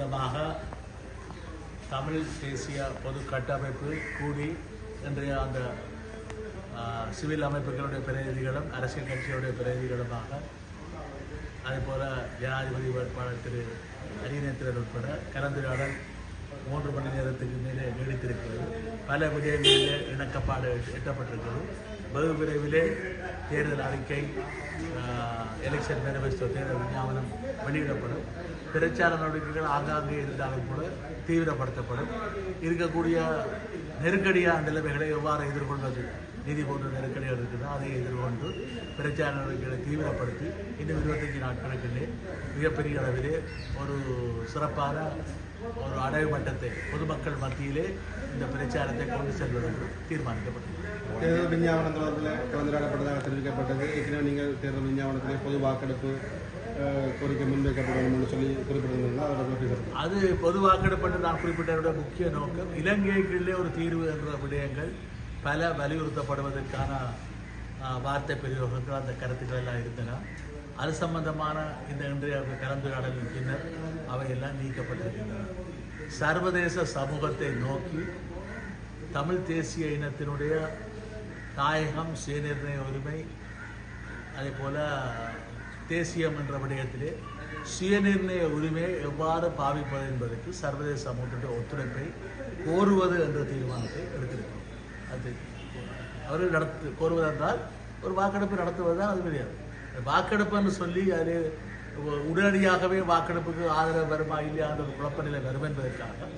சம்பந்தமாக தமிழ் தேசிய பொது கட்டமைப்பு கூடி இன்றைய அந்த சிவில் அமைப்புகளுடைய பிரதிநிதிகளும் அரசியல் கட்சிகளுடைய பிரதிநிதிகளுமாக அதேபோல ஜனாதிபதி வேட்பாளர் திரு அரியநேத்திரர் உட்பட கலந்துரையாடல் மூன்று மணி நேரத்துக்கு பல விடயங்களில் இணக்கப்பாடு எட்டப்பட்டிருக்கிறது. வெகு விரைவிலே தேர்தல் அறிக்கை எலெக்ஷன் மேனிஃபெஸ்டோ தேர்தல் விஞ்ஞாபனம் வெளியிடப்படும். பிரச்சார நடவடிக்கைகள் ஆங்காங்கே இருந்தாலும் கூட தீவிரப்படுத்தப்படும். இருக்கக்கூடிய நெருக்கடியான நிலைமைகளை எவ்வாறு எதிர்கொள்வது? நிதி போன்ற நெருக்கடிகள் இருக்குதோ? அதை எதிர்கொண்டு பிரச்சார நடவடிக்கைகளை தீவிரப்படுத்தி இன்னும் இருபத்தஞ்சு நாட்களுக்குள்ளே மிகப்பெரிய அளவிலே ஒரு சிறப்பான மட்டத்தை பொதுமக்கள் மத்தியிலே இந்த பிரச்சாரத்தை கொண்டு செல்வதற்கு தீர்மானிக்கப்பட்டது. தேர்தல் விஞ்ஞாபனம் தொடர்பில் கலந்துரையாடப்பட்டதாக தெரிவிக்கப்பட்டது. ஏற்கனவே நீங்கள் தேர்தல் விஞ்ஞாபனத்திலே பொது வாக்கெடுப்பு கோரிக்கை முன்வைக்கப்படும் என்று சொல்லி குறிப்பிட்டிருந்தீங்க அதோட பற்றி சொல்லுங்கள். அது பொது வாக்கெடுப்பு நான் குறிப்பிட்டதோட முக்கிய நோக்கம் இலங்கைக்குள்ளே ஒரு தீர்வு என்ற விடயங்கள் பல வலியுறுத்தப்படுவதற்கான வார்த்தை பிரயோகங்கள் அந்த கருத்துக்கள் எல்லாம் இருந்தன. அது சம்பந்தமான இந்த இன்றைய கலந்துரையாடலின் பின்னர் அவையெல்லாம் நீக்கப்பட்டிருக்கின்றன. சர்வதேச சமூகத்தை நோக்கி தமிழ் தேசிய இனத்தினுடைய தாயகம் சுயநிர்ணய உரிமை அதே போல் தேசியம் என்ற விடயத்திலே சுயநிர்ணய உரிமையை எவ்வாறு பாவிப்பது என்பதற்கு சர்வதேச சமூகத்தினுடைய ஒத்துழைப்பை கோருவது என்ற தீர்மானத்தை எடுத்திருக்கிறோம். அது அவர்கள் நடத்து கோருவதென்றால் ஒரு வாக்கெடுப்பு நடத்துவது தான் அது கிடையாது வாக்கெடுப்புன்னு சொல்லி அது உடனடியாகவே வாக்கெடுப்புக்கு ஆதரவு வருமா இல்லையா என்ற ஒரு குழப்ப நிலை வரும் என்பதற்காக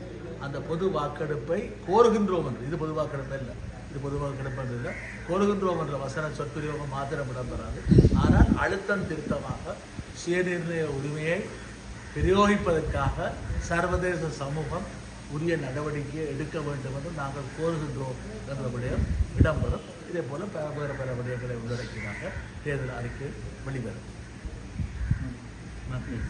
அந்த பொது வாக்கெடுப்பை கோருகின்றோம் என்று. இது பொது வாக்கெடுப்பு இல்லை இது பொது வாக்கெடுப்பு என்று இல்லை. கோருகின்றோம் என்ற வசன சொற்பிரயோகம் மாத்திரம் இடம்பெறாது. ஆனால் அழுத்தம் திருத்தமாக சுயநிர்ணய உரிமையை பிரயோகிப்பதற்காக சர்வதேச சமூகம் உரிய நடவடிக்கையை எடுக்க வேண்டும் என்று நாங்கள் கோருகின்றோம் என்ற விடயம் இடம்பெறும். இதே போல பல வேறு பல விடயங்களை உள்ளடக்கினாங்க தேர்தல் அறிக்கை வெளிவரும். monthly